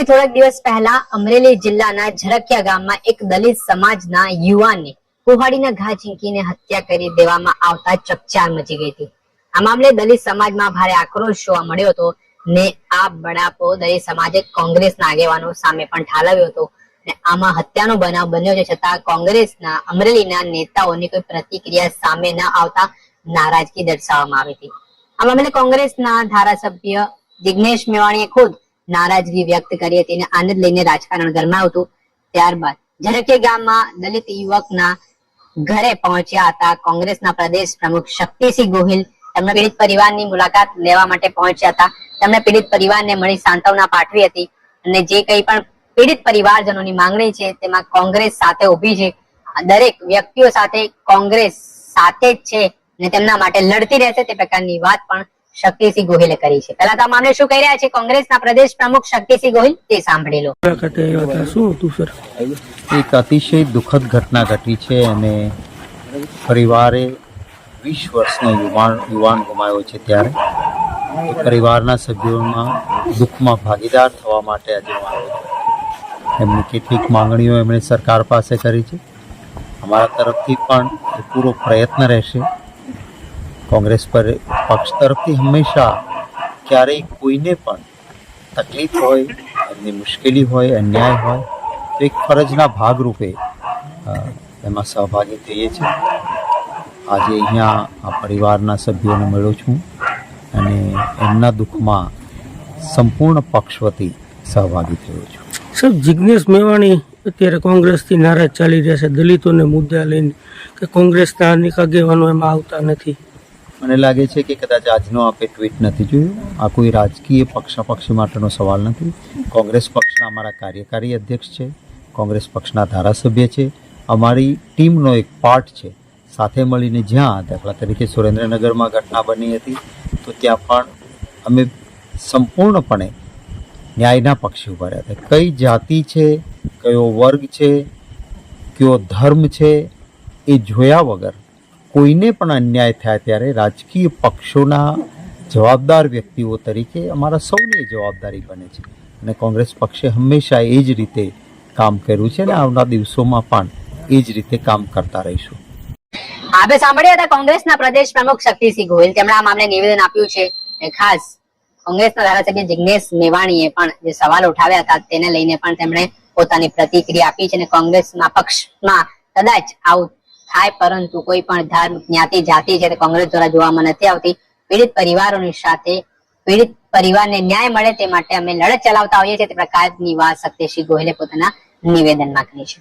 થોડાક દિવસ પહેલા અમરેલી જિલ્લાના ઝરકિયા ગામમાં એક દલિત સમાજના યુવાનને કુહાડીના ઘા ઝીંકીને હત્યા કરી દેવામાં આવતા ચકચાર મચી ગઈ હતી. આ મામલે દલિત સમાજમાં ભારે આક્રોશ જોવા મળ્યો હતો ને આ બળાપો દરેક સમાજે કોંગ્રેસના આગેવાનો સામે પણ ઠાલવ્યો હતો. અને આમાં હત્યાનો બનાવ બન્યો છે છતાં કોંગ્રેસના અમરેલીના નેતાઓની કોઈ પ્રતિક્રિયા સામે ન આવતા નારાજગી દર્શાવવામાં આવી હતી. આ મામલે કોંગ્રેસના ધારાસભ્ય જિગ્નેશ મેવાણીએ ખુદ નારાજગી વ્યક્ત કરી હતી અને આનંદ લઈને રાજકારણ ગરમાયું હતું. ત્યારબાદ ઝરકે ગામમાં દલિત યુવકના ઘરે પહોંચ્યા હતા, કોંગ્રેસના પ્રદેશ પ્રમુખ શક્તિસિંહ ગોહિલ તેમના પીડિત પરિવારની મુલાકાત લેવા માટે પહોંચ્યા હતા. તેમણે પીડિત પરિવારને મળી સાંત્વના પાઠવી હતી અને જે કંઈ પણ પીડિત પરિવારજનોની માંગણી છે તેમાં કોંગ્રેસ સાથે ઊભી છે. દરેક વ્યક્તિઓ સાથે કોંગ્રેસ સાથે જ છે અને તેમના માટે લડતી રહેશે તે પ્રકારની વાત પણ શક્તિસિંહ ગોહિલે કરી છે. પહેલા તો મામલે શું કહી રહ્યા છે કોંગ્રેસના પ્રદેશ પ્રમુખ શક્તિસિંહ ગોહિલ તે સાંભળી લો. એક અતિશય દુઃખદ ઘટના ઘટી છે અને પરિવારે વીસ વર્ષનો યુવાન યુવાન ગુમાવ્યો છે ત્યારે. પરિવારના સભ્યોમાં દુઃખમાં ભાગીદાર થવા માટે આજે એમની કેટલીક માંગણીઓ એમણે સરકાર પાસે કરી છે. અમારા તરફથી પણ પૂરો પ્રયત્ન રહેશે. કોંગ્રેસ પર પક્ષ તરફથી હંમેશા ક્યારેય કોઈને પણ તકલીફ હોય, એમની મુશ્કેલી હોય, અન્યાય હોય, તો એક ફરજના ભાગરૂપે એમાં સહભાગી થઈએ છીએ. આજે અહીંયા આ પરિવારના સભ્યોને મળ્યો છું. અને એમના દુઃખમાં સંપૂર્ણ પક્ષ વતી સહભાગી થયો છું. સર જિગ્નેશ મેવાણી અત્યારે કોંગ્રેસથી નારાજ ચાલી રહ્યા છે. દલિતોને મુદ્દા લઈને કે કોંગ્રેસના અનેક આગેવાનો એમાં આવતા નથી. મને લાગે છે કે કદાચ આજનો આપે ટ્વીટ નથી જોયું. આ કોઈ રાજકીય પક્ષાપક્ષી માટેનો સવાલ નથી. કોંગ્રેસ પક્ષના અમારા કાર્યકારી અધ્યક્ષ છે. કોંગ્રેસ પક્ષના ધારાસભ્ય છે. અમારી ટીમનો એક પાર્ટ છે. સાથે મળીને જ્યાં દાખલા તરીકે સુરેન્દ્રનગરમાં ઘટના બની હતી. તો ત્યાં પણ અમે સંપૂર્ણપણે ન્યાયના પક્ષે ઊભા રહ્યા હતા. કઈ જાતિ છે, કયો વર્ગ છે, કયો ધર્મ છે, એ જોયા વગર કોઈને પણ અન્યાય થાય ત્યારે રાજકીય પક્ષોના જવાબદાર વ્યક્તિઓ તરીકે અમારા સૌની જવાબદારી બને છે. અને કોંગ્રેસ પક્ષે હંમેશા એ જ રીતે કામ કર્યું છે અને આવનાર દિવસોમાં પણ એ જ રીતે કામ કરતા રહીશું. આપણે સાંભળ્યા હતા કોંગ્રેસના પ્રદેશ પ્રમુખ શક્તિસિંહ ગોહિલ. તેમણે આ મામલે નિવેદન આપ્યું છે ખાસ કોંગ્રેસના ધારાસભ્ય જિગ્નેશ મેવાણીએ પણ જે સવાલ ઉઠાવ્યા હતા તેને લઈને પણ તેમણે પોતાની પ્રતિક્રિયા આપી છે અને કોંગ્રેસના પક્ષમાં કદાચ આવું થાય, પરંતુ કોઈ પણ ધર્મ જ્ઞાતિ, જાતિ છે કોંગ્રેસ દ્વારા જોવામાં નથી આવતી, પીડિત પરિવારોની સાથે પીડિત પરિવારને ન્યાય મળે તે માટે અમે લડત ચલાવતા હોઈએ છીએ તે પ્રકારની વાત શક્તિસિંહ ગોહિલે પોતાના નિવેદનમાં કરી છે.